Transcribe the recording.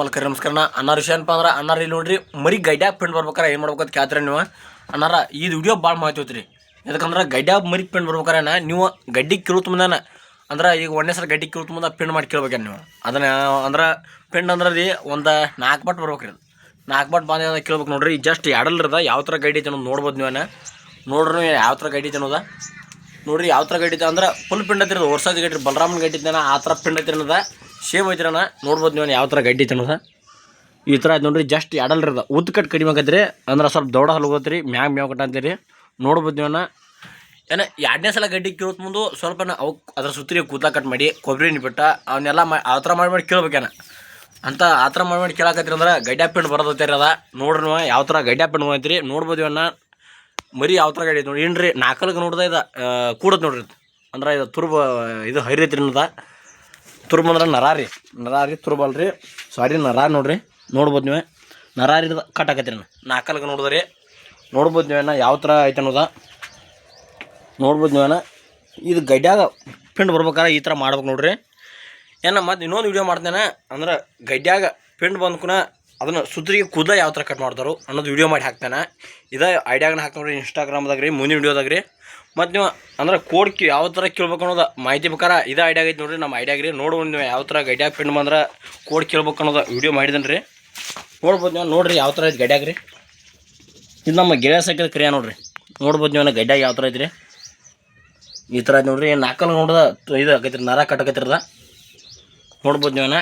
ಮಲ್ಕರಿ ನಮಸ್ಕಾರ ಅನ್ನಾರ ವಿಷಯ ಏನಪ್ಪ ಅಂದ್ರೆ ಅನ್ನಾರ ಇಲ್ಲಿ ನೋಡ್ರಿ, ಮರಿ ಗೈಡ್ಯಾಗ ಪಿಂಡ್ ಬರ್ಬೇಕಾರೆ, ಏನು ಮಾಡ್ಬೇಕಂತ ಕೇಳ್ತಾರೆ ನೀವು? ಅನ್ನಾರ ಈ ವಿಡಿಯೋ ಭಾಳ ಮಾಹಿತಿ ರೀ ಯಾಕಂದ್ರೆ ಗಡ್ಡ್ಯಾಗ ಮರಿ ಪಿಂಡ್ ಬರ್ಬೇಕಾರೆ ನೀವು ಗಡ್ಡಿ ಕಿರುತ್ ಮುಂದೆನ ಅಂದ್ರೆ ಈಗ ಒಂದೇ ಸಲ ಗಡ್ಡಿ ಕಿರುತ್ ಮುಂದೆ ಪಿಂಡ್ ಮಾಡಿ ಕೇಳ್ಬೇಕೇನು ನೀವು? ಅದನ್ನ, ಅಂದ್ರೆ ಪಿಂಡ್ ಅಂದ್ರೆ ರೀ ಒಂದು ನಾಲ್ಕು ಬಟ್ ಬರ್ಬೇಕು ರೀ ನಾಲ್ಕು ಬಟ್ ಬಂದ ಕೇಳ್ಬೇಕು ನೋಡ್ರಿ ಜಸ್ಟ್ ಎಡಲ್ರದ ಯಾವ ಥರ ಗಡ್ಡಿ ಐತೆ ಅನ್ನೋದು ನೋಡ್ಬೋದು ನೀವನ್ನ ನೋಡ್ರಿ ಯಾವ ಥರ ಗಡ್ಡಿ ಐತೆ ಅನ್ನೋದ. ನೋಡ್ರಿ ಯಾವ ಥರ ಗಡ್ಡಿ ಅಂದ್ರೆ ಫುಲ್ ಪಿಂಡ್ ಐತಿರೋದು ವರ್ಷದ ಗಡ್ಡಿ, ಬಲರಾಮನ ಗಡ್ಡಿ ಐತೆ ಆ ಥರ ಪಿಂಡ್ ಐತಿ ಸೇಮ್ ಐತ್ರಣ ನೋಡ್ಬೋದು ನೀವು ಯಾವ ಥರ ಗಡ್ಡಿ ಅನ್ನೋದ ಈ ಥರ ಆಯ್ತು ನೋಡ್ರಿ ಜಸ್ಟ್ ಎಡಲ್ರದ ಉದ್ದ ಕಟ್ ಕಡಿಮೆ ಆಗತ್ರಿ, ಅಂದ್ರೆ ಸ್ವಲ್ಪ ದೊಡ್ಡ ಹಲ್ಲು ರೀ ಮ್ಯಾಗ ಮ್ಯಾವ್ ಕಟ್ಟ ಅಂತೀರಿ. ನೋಡ್ಬೋದು ನೀವನ್ನ. ಏನ, ಎರಡನೇ ಸಲ ಗಡ್ಡಿ ಕಿರೋತ್ ಮುಂದೆ ಸ್ವಲ್ಪ ಅವು ಅದ್ರ ಸುತ್ತಿ ಕೂದಲ ಕಟ್ ಮಾಡಿ, ಕೊಬ್ಬರಿ ಬಿಟ್ಟ ಅವನ್ನೆಲ್ಲ ಮಾ, ಆ ಥರ ಮಾಡಿ ಮಾಡಿ ಕೇಳ್ಬೇಕೇನ ಅಂತ ಆ ಥರ ಮಾಡಿ ಮಾಡಿ ಕೇಳಕತ್ರಿ ಅಂದ್ರೆ ಗಡ್ಡೆ ಪಿಂಡ್ ಬರೋದೈತೆ ಅದ. ನೋಡ್ರಿ ನೀವು, ಯಾವ ಥರ ಗಡ್ಡೆ ಪಿಂಡ್ ಹೋಗ್ತೀರಿ. ನೋಡ್ಬೋದು ಇವನ್ನ ಮರಿ ಯಾವ ಥರ ಗಡಿ ಐತೆ ನೋಡಿ ಏನ್ರಿ ನಾಲ್ಕಲ್ಗೆ ನೋಡ್ದೆ ಇದು ಕೂಡತ್ ನೋಡ್ರಿ. ಅಂದ್ರೆ ಇದು ತುರ್ಬ, ಇದು ಹೈರೈತ್ರಿ ಅನ್ನೋದ. ತುರ್ಬ ಅಂದ್ರೆ ನರಾರಿ ನರಾರಿ ತುರ್ಬಲ್ರಿ ಸಾರಿ ನರ ನೋಡ್ರಿ. ನೋಡ್ಬೋದು ನೀವೇ. ನರಾರಿ ಕಟ್ ಆಕತ್ರಿ ನಾಲ್ಕಲ್ಗೆ ನೋಡಿದ್ರಿ ನೋಡ್ಬೋದು ನೀವೇನ ಯಾವ ಥರ ಐತೆ ಅನ್ನೋದ. ನೋಡ್ಬೋದು ನೀವೇನ ಇದು ಗಡ್ಡ್ಯಾಗ ಪಿಂಡ್ ಬರ್ಬೇಕಾದ್ರೆ ಈ ಥರ ಮಾಡ್ಬೇಕು ನೋಡ್ರಿ. ಏನ ಮತ್ತು ಇನ್ನೊಂದು ವಿಡಿಯೋ ಮಾಡ್ತೇನೆ. ಅಂದ್ರೆ ಗಡ್ಯಾಗ ಪಿಂಡ್ ಬಂದ್ಕುನ ಅದನ್ನು ಸುತ್ತಿಗೆ ಕೂದಲ ಯಾವ ಥರ ಕಟ್ ಮಾಡ್ತಾರೋ ಅನ್ನೋದು ವಿಡಿಯೋ ಮಾಡಿ ಹಾಕ್ತಾನೆ. ಇದೇ ಐಡಿಯಾಗನ ಹಾಕಿ ನೋಡ್ರಿ ಇನ್ಸ್ಟಾಗ್ರಾಮ್ದಾಗ ರೀ ಮುಂದಿನ ವಿಡಿಯೋದಾಗ ರೀ ಮತ್ತು ನೀವು ಅಂದ್ರೆ ಕೋಡ್ ಕಿ ಯಾವ ಥರ ಕೇಳ್ಬೇಕು ಅನ್ನೋದು ಮಾಹಿತಿ ಪ್ರಕಾರ ಇದೇ ಐಡಿಯಾಗ ಐತೆ ನೋಡ್ರಿ, ನಮ್ಮ ಐಡಿಯಾಗ ರೀ ನೋಡ್ಬೋದು ನೀವು ಯಾವ ಥರ ಗಡಿಯಾಗ ಫ್ರೆಂಡ್ ಬಂದ್ರೆ ಕೋಡ್ ಕೇಳ್ಬೇಕು ಅನ್ನೋದು ವಿಡಿಯೋ ಮಾಡಿದ್ದೇನೆ ರೀ. ನೋಡ್ಬೋದು ನೀವು, ನೋಡಿರಿ ಯಾವ ಥರ ಐತೆ ಗಡ್ಯಾಗ ರೀ. ಇದು ನಮ್ಮ ಗೆಳೆಯ ಸಾಕಿದ ಕ್ರಿಯಾ ನೋಡಿರಿ. ನೋಡ್ಬೋದು ನೀವು, ಗಡ್ಯಾಗ ಯಾವ ಥರ ಐತ್ರಿ ಈ ಥರ ಐತೆ ನೋಡ್ರಿ ನಾಲ್ಕಲ್ಲಿ ನೋಡ್ದ ಇದು ಆಗೈತ್ರಿ ನರ ಕಟ್ಟಕತ್ತಿರದ ನೋಡ್ಬೋದು ನೀವನ್ನ